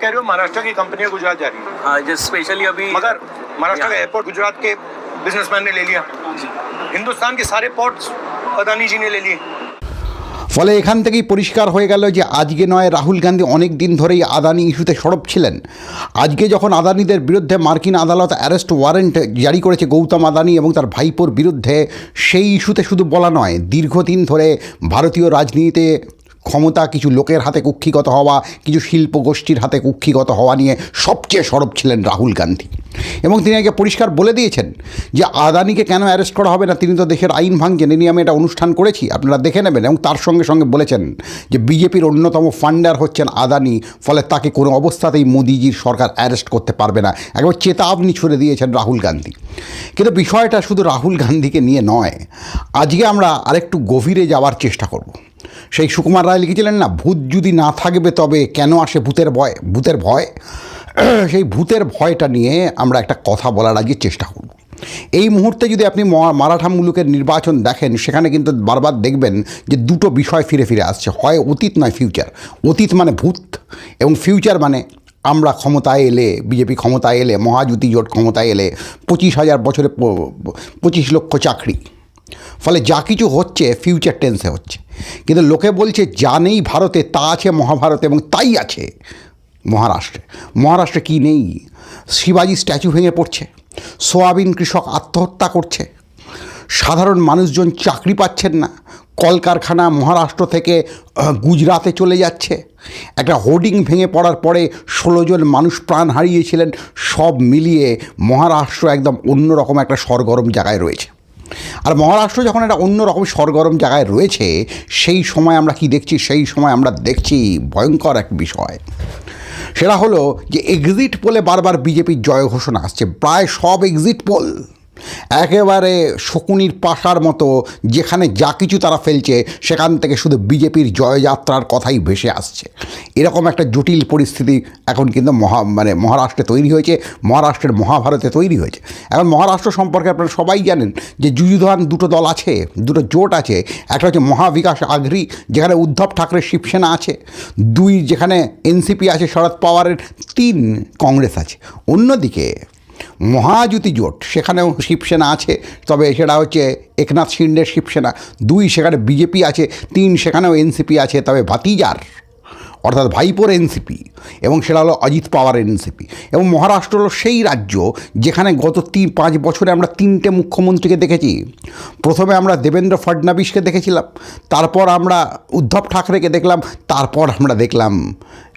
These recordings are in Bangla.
कह रहे हो महाराष्ट्र की कंपनियां गुजरात जा रही है हाँ जैसे स्पेशली अभी मगर महाराष्ट्र का यहाँ- एयरपोर्ट गुजरात के बिजनेसमैन ने ले लिया हिंदुस्तान के सारे पोर्ट्स अदानी जी ने ले लिए ফলে এখান থেকেই পরিষ্কার হয়ে গেল যে আজকে নয় রাহুল গান্ধী অনেক দিন ধরেই আদানি ইস্যুতে সরব ছিলেন আজকে যখন আদানিদের বিরুদ্ধে মার্কিন আদালত অ্যারেস্ট ওয়ারেন্ট জারি করেছে গৌতম আদানি এবং তার ভাইপোর বিরুদ্ধে সেই ইস্যুতে শুধু বলা নয় দীর্ঘদিন ধরে ভারতীয় রাজনীতিতে ক্ষমতা, কিছু লোকের হাতে কুক্ষিগত হওয়া, কিছু শিল্প গোষ্ঠীর হাতে কুক্ষিগত হওয়া নিয়ে সবচেয়ে সরব ছিলেন রাহুল গান্ধী। এবং তিনি আগে পরিষ্কার বলে দিয়েছেন যে আদানিকে কেন অ্যারেস্ট করা হবে না, তিনি তো দেশের আইন ভাঙছেন, এ নিয়ে আমি এটা অনুষ্ঠান করেছি, আপনারা দেখে নেবেন। এবং তার সঙ্গে সঙ্গে বলেছেন যে বিজেপির অন্যতম ফান্ডার হচ্ছেন আদানি, ফলে তাকে কোনো অবস্থাতেই মোদিজির সরকার অ্যারেস্ট করতে পারবে না। একবার চেতাবনি ছুড়ে দিয়েছেন রাহুল গান্ধী। কিন্তু বিষয়টা শুধু রাহুল গান্ধীকে নিয়ে নয়, আজকে আমরা আরেকটু গভীরে যাওয়ার চেষ্টা করব। সেই সুকুমার রায় লিখেছিলেন না, ভূত যদি না থাকবে তবে কেন আসে ভূতের ভয়? ভূতের ভয়? সেই ভূতের ভয়টা নিয়ে আমরা একটা কথা বলার আগে চেষ্টা করব। এই মুহূর্তে যদি আপনি মারাঠা মুলুকের নির্বাচন দেখেন, সেখানে কিন্তু বারবার দেখবেন যে দুটো বিষয় ফিরে ফিরে আসছে। হয় অতীত নয় ফিউচার অতীত মানে ভূত এবং ফিউচার মানে আমরা ক্ষমতায় এলে, বিজেপি ক্ষমতায় এলে মহাজুতি জোট ক্ষমতায় এলে পঁচিশ হাজার বছরে পঁচিশ লক্ষ চাকরি। ফলে যা কিছু হচ্ছে ফিউচার টেন্সে হচ্ছে। কিন্তু লোকে বলছে, যা নেই ভারতে, তা আছে মহাভারতে এবং তাই আছে মহারাষ্ট্রে। মহারাষ্ট্রে কি নেই? শিবাজি স্ট্যাচু ভেঙে পড়ছে। সোয়াবিন কৃষক আত্মহত্যা করছে। সাধারণ মানুষজন চাকরি পাচ্ছেন না। কলকারখানা মহারাষ্ট্র থেকে গুজরাতে চলে যাচ্ছে। একটা হোর্ডিং ভেঙে পড়ার পরে ষোলো জন মানুষ প্রাণ হারিয়েছিলেন। সব মিলিয়ে মহারাষ্ট্র একদম অন্যরকম একটা সরগরম জায়গায় রয়েছে। আর মহারাষ্ট্র যখন একটা অন্যরকম সরগরম জায়গায় রয়েছে, সেই সময় আমরা কি দেখছি? সেই সময় আমরা দেখছি ভয়ঙ্কর এক বিষয়। সেটা হলো যে এক্সিট পোলে বারবার বিজেপির জয় ঘোষণা আসছে। প্রায় সব এক্সিট পোল একেবারে শকুনির পাশার মতো যেখানে যা কিছু তারা ফেলছে, সেখান থেকে শুধু বিজেপির জয়যাত্রার কথাই ভেসে আসছে। এরকম একটা জটিল পরিস্থিতি এখন কিন্তু মহা মানে মহারাষ্ট্রে তৈরি হয়েছে, মহারাষ্ট্রের মহাভারতে তৈরি হয়েছে। এখন মহারাষ্ট্র সম্পর্কে আপনারা সবাই জানেন যে যুযুধান দুটো দল আছে, দুটো জোট আছে, একটা হচ্ছে মহাবিকাশ আঘরি যেখানে উদ্ধব ঠাকরে শিবসেনা আছে, দুই যেখানে এনসিপি আছে শরদ পাওয়ারের, তিন কংগ্রেস আছে। অন্যদিকে মহাজুতি জোট, সেখানেও শিবসেনা আছে, তবে সেটা হচ্ছে একনাথ শিন্ডের শিবসেনা। দুই সেখানে বিজেপি আছে, তিন সেখানেও এনসিপি আছে, তবে ভাতিজার, অর্থাৎ ভাইপোর এনসিপি এবং সেটা হলো অজিত পাওয়ার এনসিপি এবং মহারাষ্ট্র হলো সেই রাজ্য যেখানে গত তিন, পাঁচ বছরে আমরা তিনটে মুখ্যমন্ত্রীকে দেখেছি। প্রথমে আমরা দেবেন্দ্র ফডনাবিসকে দেখেছিলাম, তারপর আমরা উদ্ধব ঠাকরেকে দেখলাম, তারপর আমরা দেখলাম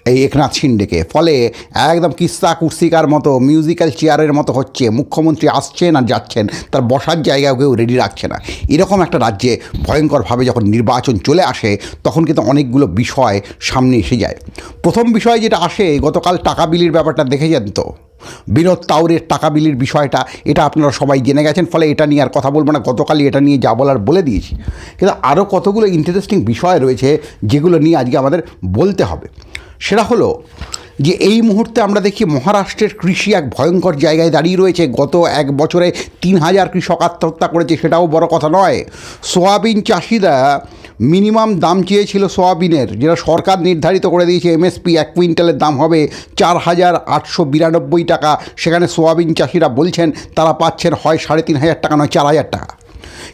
এই একনাথ শিন্ডেকে ফলে একদম কিস্তা কুর্সিকার মতো মিউজিক্যাল চেয়ারের মতো হচ্ছে, মুখ্যমন্ত্রী আসছেন আর যাচ্ছেন, তার বসার জায়গাও কেউ রেডি রাখছে না। এরকম একটা রাজ্যে ভয়ঙ্করভাবে যখন নির্বাচন চলে আসে, তখন কিন্তু অনেকগুলো বিষয় সামনে এসে যায়। প্রথম বিষয় যেটা আসে, গতকাল টাকা বিলির ব্যাপারটা দেখে দেখেছেন তো? বিনোদ তাউরের টাকা বিলির বিষয়টা, এটা আপনারা সবাই জেনে গেছেন, ফলে এটা নিয়ে আর কথা বলব না, গতকালই এটা নিয়ে যা বলার বলে দিয়েছি। কিন্তু আরও কতগুলো ইন্টারেস্টিং বিষয় রয়েছে, যেগুলো নিয়ে আজকে আমাদের বলতে হবে। সেটা হলো যে এই মুহূর্তে আমরা দেখি মহারাষ্ট্রের কৃষি এক ভয়ঙ্কর জায়গায় দাঁড়িয়ে রয়েছে। গত এক বছরে তিন হাজার কৃষক আত্মহত্যা করেছে, সেটাও বড় কথা নয়। সোয়াবিন চাষিরা মিনিমাম দাম চেয়েছিল সোয়াবিনের, যেটা সরকার নির্ধারিত করে দিয়েছে এমএসপি, এক কুইন্টালের দাম হবে চার হাজার আটশো বিরানব্বই টাকা। সেখানে সোয়াবিন চাষিরা বলছেন, তারা পাচ্ছেন হয় সাড়ে তিন হাজার টাকা, নয় চার হাজার টাকা।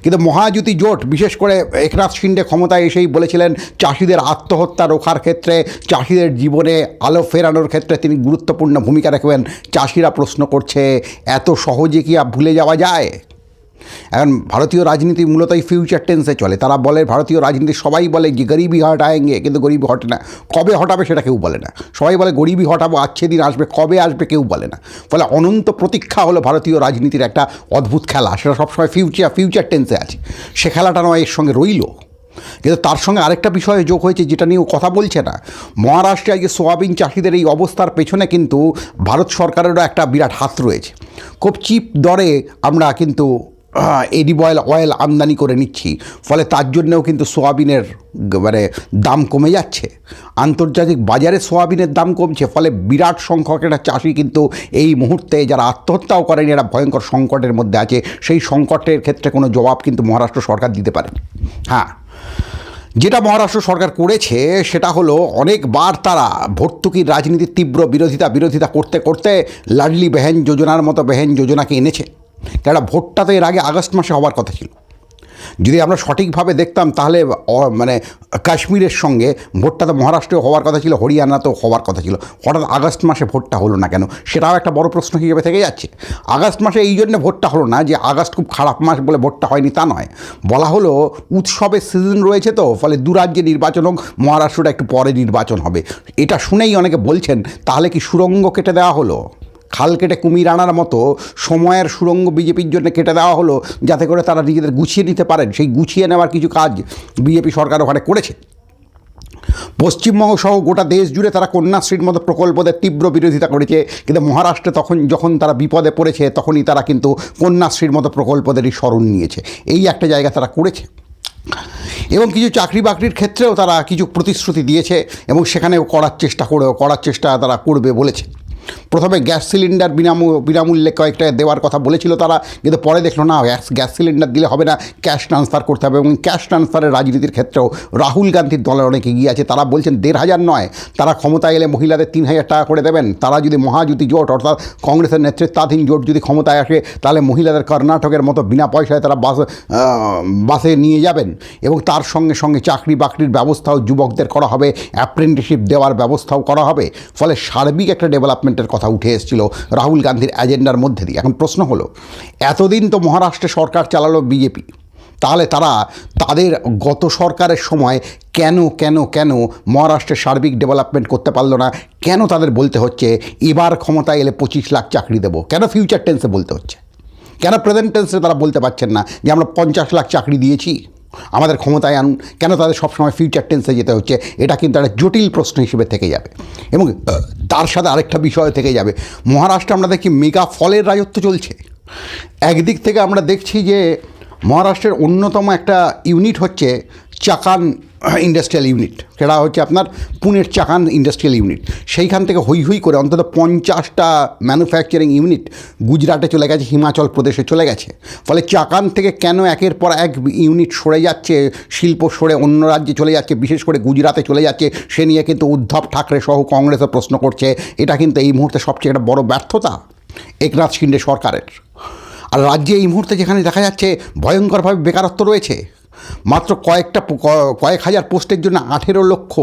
কিন্তু মহাজ্যোতি জোট, বিশেষ করে একনাথ শিন্ডে ক্ষমতায় এসেই বলেছিলেন, চাষিদের আত্মহত্যা রোখার ক্ষেত্রে, চাষিদের জীবনে আলো ফেরানোর ক্ষেত্রে তিনি গুরুত্বপূর্ণ ভূমিকা রাখবেন। চাষিরা প্রশ্ন করছে, এত সহজে কি আর ভুলে যাওয়া যায়? এখন ভারতীয় রাজনীতি মূলত এই ফিউচার টেন্সে চলে। তারা বলে, ভারতীয় রাজনীতি সবাই বলে যে গরিবি হটায়েঙ্গে, কিন্তু গরিবি হটে না। কবে হটাবে সেটা কেউ বলে না। সবাই বলে গরিবি হটাবো আচ্ছে দিন আসবে, কবে আসবে কেউ বলে না। ফলে অনন্ত প্রতীক্ষা হলো ভারতীয় রাজনীতির একটা অদ্ভুত খেলা। সেটা সবসময় ফিউচার ফিউচার টেন্সে আছে। সে খেলাটা নয়, এর সঙ্গে রইল। কিন্তু তার সঙ্গে আরেকটা বিষয়ে যোগ হয়েছে, যেটা নিয়েও কথা বলছে না। মহারাষ্ট্রে আজকে সোয়াবিন চাষিদের এই অবস্থার পেছনে কিন্তু ভারত সরকারেরও একটা বিরাট হাত রয়েছে। খুব চিপ দরে আমরা কিন্তু এডিব অয়েল অয়েল আমদানি করে নিচ্ছি। ফলে তার জন্যেও কিন্তু সোয়াবিনের মানে দাম কমে যাচ্ছে। আন্তর্জাতিক বাজারে সোয়াবিনের দাম কমছে, ফলে বিরাট সংখ্যক একটা চাষি কিন্তু এই মুহূর্তে যারা আত্মহত্যাও করেন, এরা ভয়ঙ্কর সংকটের মধ্যে আছে। সেই সংকটের ক্ষেত্রে কোনো জবাব কিন্তু মহারাষ্ট্র সরকার দিতে পারে। হ্যাঁ যেটা মহারাষ্ট্র সরকার করেছে, সেটা হলো অনেকবার তারা ভর্তুকির রাজনীতির তীব্র বিরোধিতা বিরোধিতা করতে করতে লাডলি বেহেন যোজনার মতো বেহেন যোজনাকে এনেছে। কেননা ভোটটা তো এর আগে আগস্ট মাসে হওয়ার কথা ছিল। যদি আমরা সঠিকভাবে দেখতাম তাহলে মানে কাশ্মীরের সঙ্গে ভোটটা তো মহারাষ্ট্রে হওয়ার কথা ছিল, হরিয়ানাতেও হওয়ার কথা ছিল। হঠাৎ আগস্ট মাসে ভোটটা হলো না কেন? সেটাও একটা বড় প্রশ্ন হিসেবে থেকে যাচ্ছে। আগস্ট মাসে এই জন্য ভোটটা হলো না যে আগস্ট খুব খারাপ মাস বলে ভোটটা হয়নি তা নয়। বলা হলো উৎসবের সিজন রয়েছে তো, ফলে দুরাজ্যে নির্বাচন হোক, মহারাষ্ট্রটা একটু পরে নির্বাচন হবে। এটা শুনেই অনেকে বলছেন, তাহলে কি সুরঙ্গ কেটে দেওয়া হলো? খাল কেটে কুমির আনার মতো সময়ের সুরঙ্গ বিজেপির জন্য কেটে দেওয়া হলো, যাতে করে তারা নিজেদের গুছিয়ে নিতে পারেন। সেই গুছিয়ে নেওয়ার কিছু কাজ বিজেপি সরকার ওখানে করেছে। পশ্চিমবঙ্গ সহ গোটা দেশ জুড়ে তারা কন্যাশ্রীর মতো প্রকল্পদের তীব্র বিরোধিতা করেছে। কিন্তু মহারাষ্ট্রে তখন যখন তারা বিপদে পড়েছে, তখনই তারা কিন্তু কন্যাশ্রীর মতো প্রকল্পদেরই স্মরণ নিয়েছে। এই একটা জায়গা তারা করেছে। এবং কিছু চাকরি বাকরির ক্ষেত্রেও তারা কিছু প্রতিশ্রুতি দিয়েছে এবং সেখানেও করার চেষ্টা করে করার চেষ্টা তারা করবে বলেছে। প্রথমে গ্যাস সিলিন্ডার বিনামূ, বিনামূল্যে কয়েকটা দেওয়ার কথা বলেছিল তারা, কিন্তু পরে দেখল না, গ্যাস গ্যাস সিলিন্ডার দিলে হবে না, ক্যাশ ট্রান্সফার করতে হবে এবং ক্যাশ ট্রান্সফারের রাজনীতির ক্ষেত্রেও রাহুল গান্ধীর দলের অনেক এগিয়ে আছে। তারা বলছেন দেড় হাজার নয়, তারা ক্ষমতায় এলে মহিলাদের তিন হাজার টাকা করে দেবেন। তারা যদি মহাজুতি জোট, অর্থাৎ কংগ্রেসের নেতৃত্বাধীন জোট যদি ক্ষমতায় আসে, তাহলে মহিলাদের কর্ণাটকের মতো বিনা পয়সায় তারা বাস বাসে নিয়ে যাবেন এবং তার সঙ্গে সঙ্গে চাকরি বাকরির ব্যবস্থাও যুবকদের করা হবে, অ্যাপ্রেন্টিসশিপ দেওয়ার ব্যবস্থাও করা হবে। ফলে সার্বিক একটা ডেভেলপমেন্টের কথা উঠে এসেছিল রাহুল গান্ধীর এজেন্ডার মধ্যে দিয়ে। এখন প্রশ্ন হলো, এতদিন তো মহারাষ্ট্রে সরকার চালালো বিজেপি, তাহলে তারা তাদের গত সরকারের সময় কেন কেন কেন মহারাষ্ট্রের সার্বিক ডেভেলপমেন্ট করতে পারল না? কেন তাদের বলতে হচ্ছে, এবার ক্ষমতায় এলে পঁচিশ লাখ চাকরি দেবো? কেন ফিউচার টেন্সে বলতে হচ্ছে? কেন প্রেজেন্ট টেন্সে তারা বলতে পারছেন না যে আমরা পঞ্চাশ লাখ চাকরি দিয়েছি? আমাদের ক্ষমতায় আনুন। কেন তাদের সবসময় ফিউচার টেন্সে যেতে হচ্ছে? এটা কিন্তু একটা জটিল প্রশ্ন হিসেবে থেকে যাবে। এবং তার সাথে আরেকটা বিষয় থেকে যাবে। মহারাষ্ট্রে আমরা দেখি মেগা ফলের রাজত্ব চলছে। একদিক থেকে আমরা দেখছি যে মহারাষ্ট্রের অন্যতম একটা ইউনিট হচ্ছে চাকান ইন্ডাস্ট্রিয়াল ইউনিট। সেটা হচ্ছে আপনার পুনের চাকান ইন্ডাস্ট্রিয়াল ইউনিট। সেইখান থেকে হই হই করে অন্তত পঞ্চাশটা ম্যানুফ্যাকচারিং ইউনিট গুজরাটে চলে গেছে, হিমাচল প্রদেশে চলে গেছে। ফলে চাকান থেকে কেন একের পর এক ইউনিট সরে যাচ্ছে, শিল্প সরে অন্য রাজ্যে চলে যাচ্ছে, বিশেষ করে গুজরাটে চলে যাচ্ছে, সে নিয়ে কিন্তু উদ্ধব ঠাকরে সহ কংগ্রেসও প্রশ্ন করছে। এটা কিন্তু এই মুহূর্তে সবচেয়ে একটা বড় ব্যর্থতা একনাথ শিন্ডে সরকারের। আর রাজ্যে এই মুহূর্তে যেখানে দেখা যাচ্ছে ভয়ঙ্করভাবে বেকারত্ব রয়েছে, মাত্র কয়েকটা কয়েক হাজার পোস্টের জন্য আঠেরো লক্ষ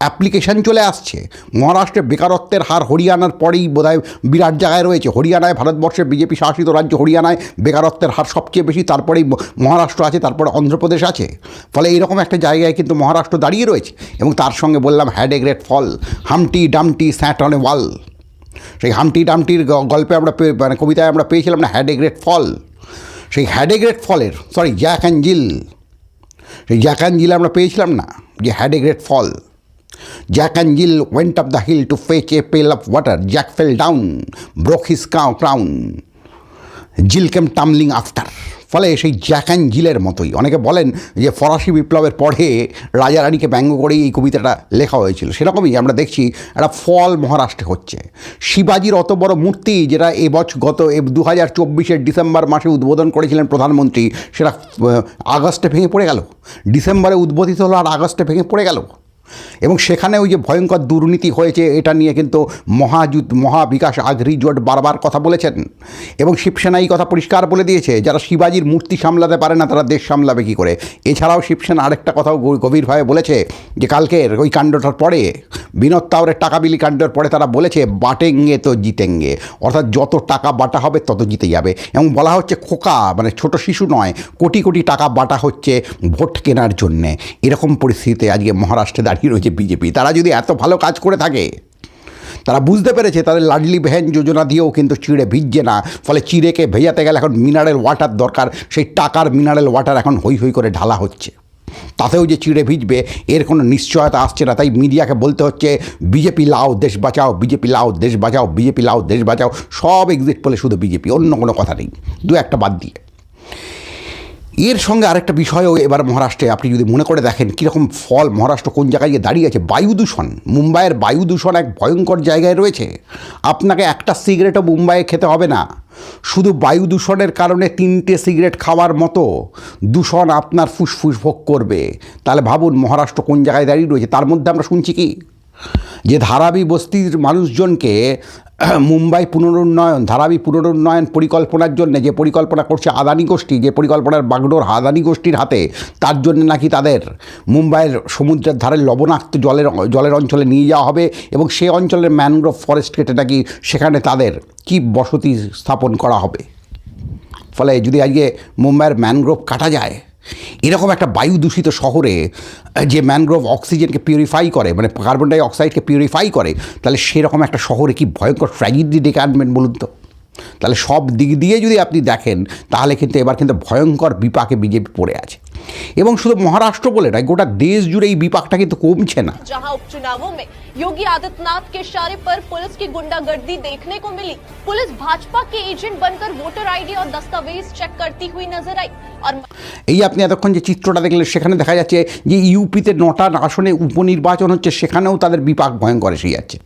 অ্যাপ্লিকেশান চলে আসছে। মহারাষ্ট্রে বেকারত্বের হার হরিয়ানার পরেই বোধহয় বিরাট জায়গায় রয়েছে। হরিয়ানায়, ভারতবর্ষের বিজেপি শাসিত রাজ্য হরিয়ানায় বেকারত্বের হার সবচেয়ে বেশি, তারপরেই মহারাষ্ট্র আছে, তারপরে অন্ধ্রপ্রদেশ আছে। ফলে এইরকম একটা জায়গায় কিন্তু মহারাষ্ট্র দাঁড়িয়ে রয়েছে। এবং তার সঙ্গে বললাম, had a great fall, Humpty Dumpty sat on a wall. সেই হামটি ডামটির গ- গল্পে আমরা মানে কবিতায় আমরা পেয়েছিলাম না হ্যাড এ গ্রেট ফল সেই হ্যাড এ গ্রেট ফলের সরি জ্যাক অ্যান্ড জিল সেই জ্যাক অ্যান্ড জিল আমরা পেয়েছিলাম না, যে had a great fall Jack Jill went of the hill to fetch a pail of water Jack fell down broke his crown Jill came tumbling after ফলে সেই জ্যাক অ্যান্ড জিলের মতোই। অনেকে বলেন যে ফরাসি বিপ্লবের পরে রাজা রানীকে ব্যঙ্গ করেই এই কবিতাটা লেখা হয়েছিল। সেরকমই আমরা দেখছি একটা ফল মহারাষ্ট্রে হচ্ছে। শিবাজির অত বড় মূর্তি যেটা এবছর গত দু হাজার চব্বিশের ডিসেম্বর মাসে উদ্বোধন করেছিলেন প্রধানমন্ত্রী, সেটা আগস্টে ভেঙে পড়ে গেল। ডিসেম্বরে উদ্বোধিত হলো আর আগস্টে ভেঙে পড়ে গেল। এবং সেখানে ওই যে ভয়ঙ্কর দুর্নীতি হয়েছে, এটা নিয়ে কিন্তু মহাযুদ্ধ, মহাবিকাশ আঘরি জোট বারবার কথা বলেছেন। এবং শিবসেনা এই কথা পরিষ্কার বলে দিয়েছে, যারা শিবাজির মূর্তি সামলাতে পারে না, তারা দেশ সামলাবে কী করে? এছাড়াও শিবসেনা আরেকটা কথাও গভীরভাবে বলেছে, যে কালকের ওই কাণ্ডটার পরে, বিনোদ তাওরের টাকা বিলি কাণ্ডের পরে তারা বলেছে, বাটেঙ্গে তো জিতেঙ্গে। অর্থাৎ যত টাকা বাটা হবে, তত জিতে যাবে। এবং বলা হচ্ছে খোকা মানে ছোট শিশু নয়, কোটি কোটি টাকা বাটা হচ্ছে ভোট কেনার জন্যে। এরকম পরিস্থিতিতে আজকে মহারাষ্ট্রে দাঁড়িয়ে রয়েছে বিজেপি। তারা যদি এত ভালো কাজ করে থাকে, তারা বুঝতে পেরেছে তাদের লাডলি বেহেন যোজনা দিয়েও কিন্তু চিড়ে ভিজছে না। ফলে চিড়েকে ভেজাতে গেলে এখন মিনারেল ওয়াটার দরকার, সেই টাকার মিনারেল ওয়াটার এখন হই হই করে ঢালা হচ্ছে। তাতেও যে চিড়ে ভিজবে, এর কোনো নিশ্চয়তা আসছে না। তাই মিডিয়াকে বলতে হচ্ছে, বিজেপি লাও, দেশ বাঁচাও, বিজেপি লাও, দেশ বাঁচাও, বিজেপি লাও, দেশ বাঁচাও, সব এক্সিট বলে শুধু বিজেপি, অন্য কোনো কথা নেই। দু একটা বাদ দিয়ে। এর সঙ্গে আরেকটা বিষয়ও এবার মহারাষ্ট্রে, আপনি যদি মনে করে দেখেন কীরকম ফল মহারাষ্ট্র কোন জায়গায় গিয়ে দাঁড়িয়ে আছে, বায়ু দূষণ, মুম্বাইয়ের বায়ু দূষণ এক ভয়ঙ্কর জায়গায় রয়েছে। আপনাকে একটা সিগারেটও মুম্বাইয়ে খেতে হবে না। শুধু বায়ু দূষণের কারণে তিনটে সিগারেট খাওয়ার মতো দূষণ আপনার ফুসফুস ভোগ করবে। তাহলে ভাবুন মহারাষ্ট্র কোন জায়গায় দাঁড়িয়ে রয়েছে, তার মধ্যে আমরা শুনছি কি? যে ধারাবি বস্তির মানুষজনকে মুম্বাই পুনরুন্নয়ন, ধারাবি পুনরুন্নয়ন পরিকল্পনার জন্য যে পরিকল্পনা করছে আদানি গোষ্ঠী, যে পরিকল্পনার বাগডোর আদানি গোষ্ঠীর হাতে, তার জন্য নাকি তাদের মুম্বাইয়ের সমুদ্রের ধারে লবণাক্ত জলের জলের অঞ্চলে নিয়ে যাওয়া হবে এবং সে অঞ্চলের ম্যানগ্রোভ ফরেস্ট কেটে নাকি সেখানে তাদের কি বসতি স্থাপন করা হবে? ফলে যদি আজকে মুম্বাইয়ের ম্যানগ্রোভ কাটা যায় এরকম একটা বায়ু দূষিত শহরে যে ম্যানগ্রোভ অক্সিজেনকে পিউরিফাই করে মানে কার্বন ডাই অক্সাইডকে পিউরিফাই করে, তাহলে সেরকম একটা শহরে কি ভয়ঙ্কর ট্র্যাজেডি ডেকে আনবেন বলুন তো? তাহলে সব দিক দিয়ে যদি আপনি দেখেন, তাহলে কিন্তু এবার কিন্তু ভয়ঙ্কর বিপাকে বিজেপি পড়ে আছে। এবং শুধু মহারাষ্ট্র বলে নয় গোটা দেশ জুড়ে এই বিপাকটা কিন্তু কমছে না जहां उपचुनावों में योगी आदित्यनाथ के इशारे पर पुलिस की गुंडागर्दी देखने को मिली पुलिस भाजपा के एजेंट बनकर वोटर आईडी और दस्तावेज चेक करती हुई नजर आई और এই আপনি এতক্ষণ যে চিত্রটা দেখলেন সেখানে দেখা যাচ্ছে যে ইউপিতে নটা আসনে উপনির্বাচন হচ্ছে সেখানেও তাদের বিপাক ভয়ঙ্কর এসে যাচ্ছে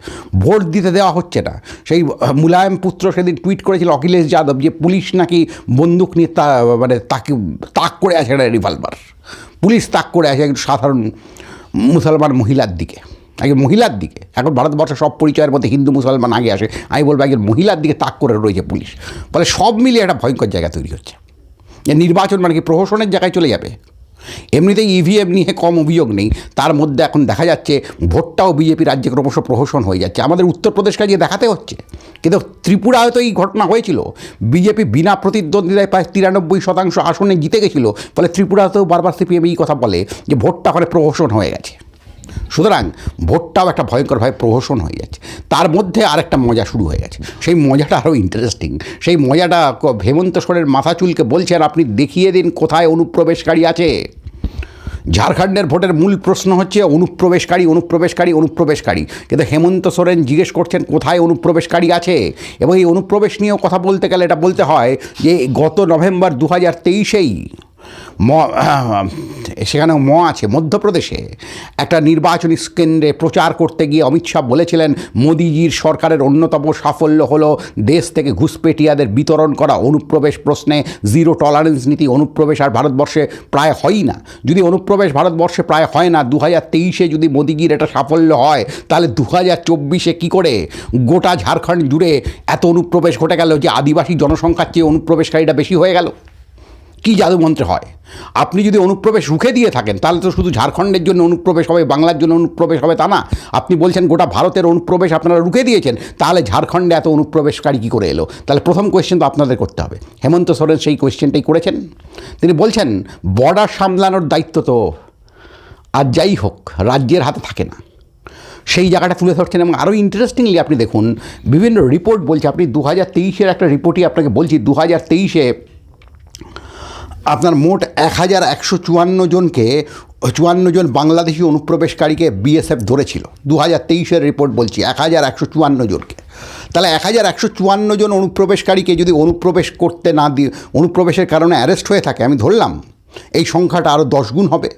ভোট দিতে দেওয়া হচ্ছে না সেই আহ, মুলায়ম পুত্র সেদিন টুইট করেছিল অখিলেশ যাদব যে পুলিশ নাকি বন্দুক নিয়ে তা মানে তাকে তাক করে আছে একটা রিভলভার পুলিশ তাক করে আসে একজন সাধারণ মুসলমান মহিলার দিকে। একজন মহিলার দিকে। এখন ভারতবর্ষের সব পরিচয়ের মধ্যে হিন্দু, মুসলমান আগে আসে। আমি বলব একজন মহিলার দিকে তাক করে রয়েছে পুলিশ। ফলে সব মিলিয়ে একটা ভয়ঙ্কর জায়গা তৈরি হচ্ছে। নির্বাচন মানে কি প্রহসনের জায়গায় চলে যাবে? এমনিতেই ইভিএম নিয়ে কম অভিযোগ নেই। তার মধ্যে এখন দেখা যাচ্ছে ভোটটাও বিজেপি রাজ্যে ক্রমশ প্রহসন হয়ে যাচ্ছে। আমাদের উত্তরপ্রদেশকে গিয়ে দেখাতে হচ্ছে, কিন্তু ত্রিপুরা হয়তো এই ঘটনা হয়েছিল। বিজেপি বিনা প্রতিদ্বন্দ্বিতায় প্রায় তিরানব্বই শতাংশ আসনে জিতে গেছিল। ফলে ত্রিপুরাতেও বারবার সিপিএম এই কথা বলে যে ভোটটা ওখানে প্রহসন হয়ে গেছে। সুতরাং ভোটটাও একটা ভয়ঙ্করভাবে প্রহসন হয়ে যাচ্ছে তার মধ্যে আরেকটা মজা শুরু হয়ে গেছে। সেই মজাটা আরও ইন্টারেস্টিং সেই মজাটা হেমন্ত সোরেন মাথা চুলকে বলছেন আপনি দেখিয়ে দিন কোথায় অনুপ্রবেশকারী আছে? ঝাড়খণ্ডের ভোটের মূল প্রশ্ন হচ্ছে, অনুপ্রবেশকারী অনুপ্রবেশকারী অনুপ্রবেশকারী। কিন্তু হেমন্ত সোরেন জিজ্ঞেস করছেন, কোথায় অনুপ্রবেশকারী আছে? এবং এই অনুপ্রবেশ নিয়েও কথা বলতে গেলে এটা বলতে হয় যে, গত নভেম্বর দু হাজার তেইশেই ম সেখানেও ম আছে, মধ্যপ্রদেশে একটা নির্বাচনী কেন্দ্রে প্রচার করতে গিয়ে অমিত শাহ বলেছিলেন, মোদিজির সরকারের অন্যতম সাফল্য হলো দেশ থেকে ঘুষপেটিয়াদের বিতরণ করা অনুপ্রবেশ প্রশ্নে জিরো টলারেন্স নীতি অনুপ্রবেশ আর ভারতবর্ষে প্রায় হয়ই না। যদি অনুপ্রবেশ ভারতবর্ষে প্রায় হয় না দু হাজার তেইশে যদি মোদিজির এটা সাফল্য হয়, তাহলে দু হাজার চব্বিশে কী করে গোটা ঝাড়খণ্ড জুড়ে এত অনুপ্রবেশ ঘটে গেল যে আদিবাসী জনসংখ্যার চেয়ে অনুপ্রবেশকারীটা বেশি হয়ে গেল? কী জাদুমন্ত্রে হয়? আপনি যদি অনুপ্রবেশ রুখে দিয়ে থাকেন, তাহলে তো শুধু ঝাড়খণ্ডের জন্য অনুপ্রবেশ হবে, বাংলার জন্য অনুপ্রবেশ হবে তা না। আপনি বলছেন গোটা ভারতের অনুপ্রবেশ আপনারা রুখে দিয়েছেন, তাহলে ঝাড়খণ্ডে এত অনুপ্রবেশকারী কী করে এলো? তাহলে প্রথম কোয়েশ্চেন তো আপনাদের করতে হবে। হেমন্ত সোরেন সেই কোয়েশ্চেনটাই করেছেন। তিনি বলছেন, বর্ডার সামলানোর দায়িত্ব তো আর যাই হোক, রাজ্যের হাতে থাকে না। সেই জায়গাটা তুলে ধরছেন এবং আরও ইন্টারেস্টিংলি আপনি দেখুন, বিভিন্ন রিপোর্ট বলছে, আপনি দু হাজার তেইশের একটা রিপোর্টই আপনাকে বলছি, দু হাজার তেইশে আপনার মোট এক হাজার একশো চুয়ান্ন জনকে, চুয়ান্ন জন বাংলাদেশি অনুপ্রবেশকারীকে বিএসএফ ধরেছিল। দু হাজার তেইশের রিপোর্ট বলছি এক হাজার একশো চুয়ান্ন জনকে। তাহলে এক হাজার একশো চুয়ান্ন জন অনুপ্রবেশকারীকে যদি অনুপ্রবেশ করতে না দিয়ে অনুপ্রবেশের কারণে অ্যারেস্ট হয়ে থাকে, আমি ধরলাম, এই সংখ্যাটা আরও দশ গুণ হবে।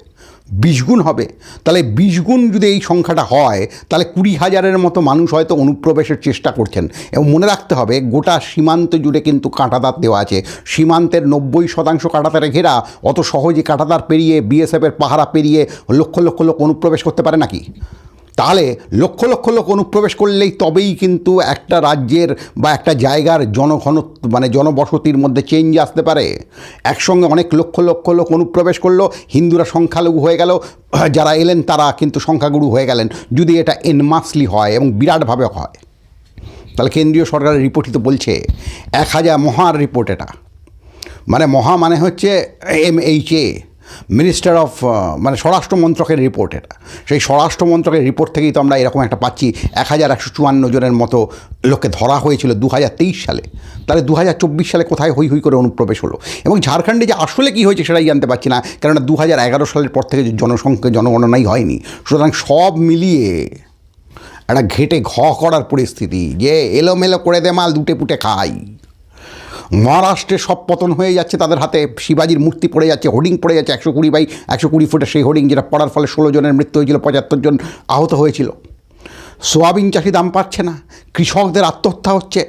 বিশ গুণ হবে। তাহলে বিশ গুণ যদি এই সংখ্যাটা হয়, তাহলে কুড়ি হাজারের মতো মানুষ হয়তো অনুপ্রবেশের চেষ্টা করছেন। এবং মনে রাখতে হবে, গোটা সীমান্ত জুড়ে কিন্তু কাঁটাদার দেওয়া আছে। সীমান্তের নব্বই শতাংশ কাঁটাতারে ঘেরা, অত সহজে কাঁটাতার পেরিয়ে বিএসএফের পাহারা পেরিয়ে লক্ষ লক্ষ লোক অনুপ্রবেশ করতে পারে নাকি? তাহলে লক্ষ লক্ষ লোক অনুপ্রবেশ করলেই তবেই কিন্তু একটা রাজ্যের বা একটা জায়গার জনঘন মানে জনবসতির মধ্যে চেঞ্জ আসতে পারে। একসঙ্গে অনেক লক্ষ লক্ষ লোক অনুপ্রবেশ করল, হিন্দুরা সংখ্যালঘু হয়ে গেল, যারা এলেন তারা কিন্তু সংখ্যাগুরু হয়ে গেলেন, যদি এটা এনমাসলি হয় এবং বিরাটভাবে হয়। তাহলে কেন্দ্রীয় সরকারের রিপোর্টই তো বলছে, এক হাজার মহার রিপোর্ট এটা। মানে মহা মানে হচ্ছে M H A minister of মানে স্বরাষ্ট্র মন্ত্রকের রিপোর্ট এটা। সেই স্বরাষ্ট্র মন্ত্রকের রিপোর্ট থেকেই তো আমরা এরকম একটা পাচ্ছি এক হাজার একশো চুয়ান্ন জনের মতো লোককে ধরা হয়েছিল দু হাজার তেইশ সালে। তাহলে দু হাজার চব্বিশ সালে কোথায় হই হই করে অনুপ্রবেশ হলো? এবং ঝাড়খণ্ডে যে আসলে কী হয়েছে সেটাই জানতে পারছি না, কেননা দু হাজার এগারো সালের পর থেকে জনসংখ্যা, জনগণনাই হয়নি। সুতরাং সব মিলিয়ে একটা ঘেটে ঘ করার পরিস্থিতি, যে এলোমেলো করে দে মাল, দুটে পুটে খাই। মহারাষ্ট্রে সব পতন হয়ে যাচ্ছে, তাদের হাতে শিবাজির মূর্তি পড়ে যাচ্ছে, হোর্ডিং পড়ে যাচ্ছে, একশো কুড়ি বাই একশো কুড়ি ফুটের সেই হোর্ডিং যেটা পড়ার ফলে ষোলো জনের মৃত্যু হয়েছিল, পঁচাত্তর জন আহত হয়েছিল। সোয়াবিন চাষি দাম পাচ্ছে না, কৃষকদের আত্মহত্যা হচ্ছে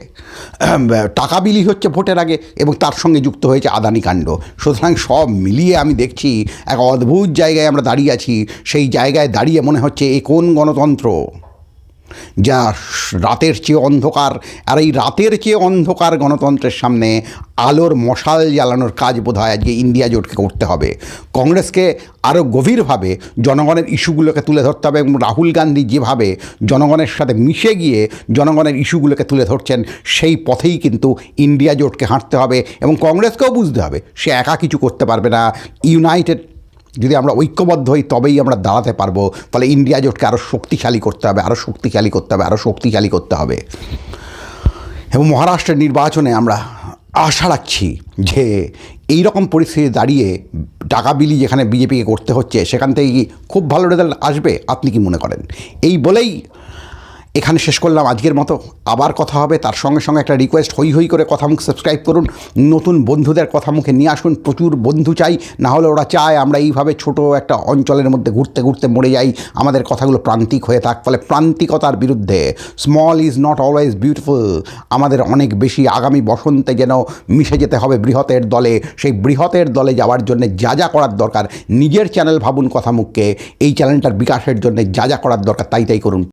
টাকা বিলি হচ্ছে ভোটের আগে এবং তার সঙ্গে যুক্ত হয়েছে আদানি কাণ্ড। সুতরাং সব মিলিয়ে আমি দেখছি এক অদ্ভুত জায়গায় আমরা দাঁড়িয়ে আছি, সেই জায়গায় দাঁড়িয়ে মনে হচ্ছে এ কোন গণতন্ত্র? যা রাতের চেয়ে অন্ধকার, আর এই রাতের চেয়ে অন্ধকার গণতন্ত্রের সামনে আলোর মশাল জ্বালানোর কাজ বোধ হয় আজকে ইন্ডিয়া জোটকে করতে হবে। কংগ্রেসকে আরও গভীরভাবে জনগণের ইস্যুগুলোকে তুলে ধরতে হবে এবং রাহুল গান্ধী যেভাবে জনগণের সাথে মিশে গিয়ে জনগণের ইস্যুগুলোকে তুলে ধরছেন, সেই পথেই কিন্তু ইন্ডিয়া জোটকে হাঁটতে হবে এবং কংগ্রেসকেও বুঝতে হবে। সে একা কিছু করতে পারবে না। ইউনাইটেড যদি আমরা ঐক্যবদ্ধ হই, তবেই আমরা দাঁড়াতে পারব। ফলে ইন্ডিয়া জোটকে আরও শক্তিশালী করতে হবে আরও শক্তিশালী করতে হবে আরও শক্তিশালী করতে হবে। এবং মহারাষ্ট্রের নির্বাচনে আমরা আশা রাখছি যে এই রকম পরিস্থিতি দাঁড়িয়ে টাকা বিলি যেখানে বিজেপিকে করতে হচ্ছে, সেখান থেকে খুব ভালো রেজাল্ট আসবে? আপনি কি মনে করেন? এই বলেই এখানে শেষ করলাম আজকের মতো। আবার কথা হবে। তার সঙ্গে সঙ্গে একটা রিকোয়েস্ট হই হই করে কথামুখ সাবস্ক্রাইব করুন। নতুন বন্ধুদের কথা মুখে নিয়ে আসুন। প্রচুর বন্ধু চাই। না হলে ওরা চায় আমরা এইভাবে ছোট একটা অঞ্চলের মধ্যে ঘুরতে ঘুরতে মরে যাই। আমাদের কথাগুলো প্রান্তিক হয়ে থাক। ফলে প্রান্তিকতার বিরুদ্ধে small is not always beautiful আমাদের অনেক বেশি আগামী বসন্তে যেন মিশে যেতে হবে বৃহতের দলে। সেই বৃহতের দলে যাওয়ার জন্য যা যা করার দরকার। নিজের চ্যানেল ভাবুন কথামুখকে এই চ্যানেলটার বিকাশের জন্য যা যা করার দরকার তাই তাই করুন।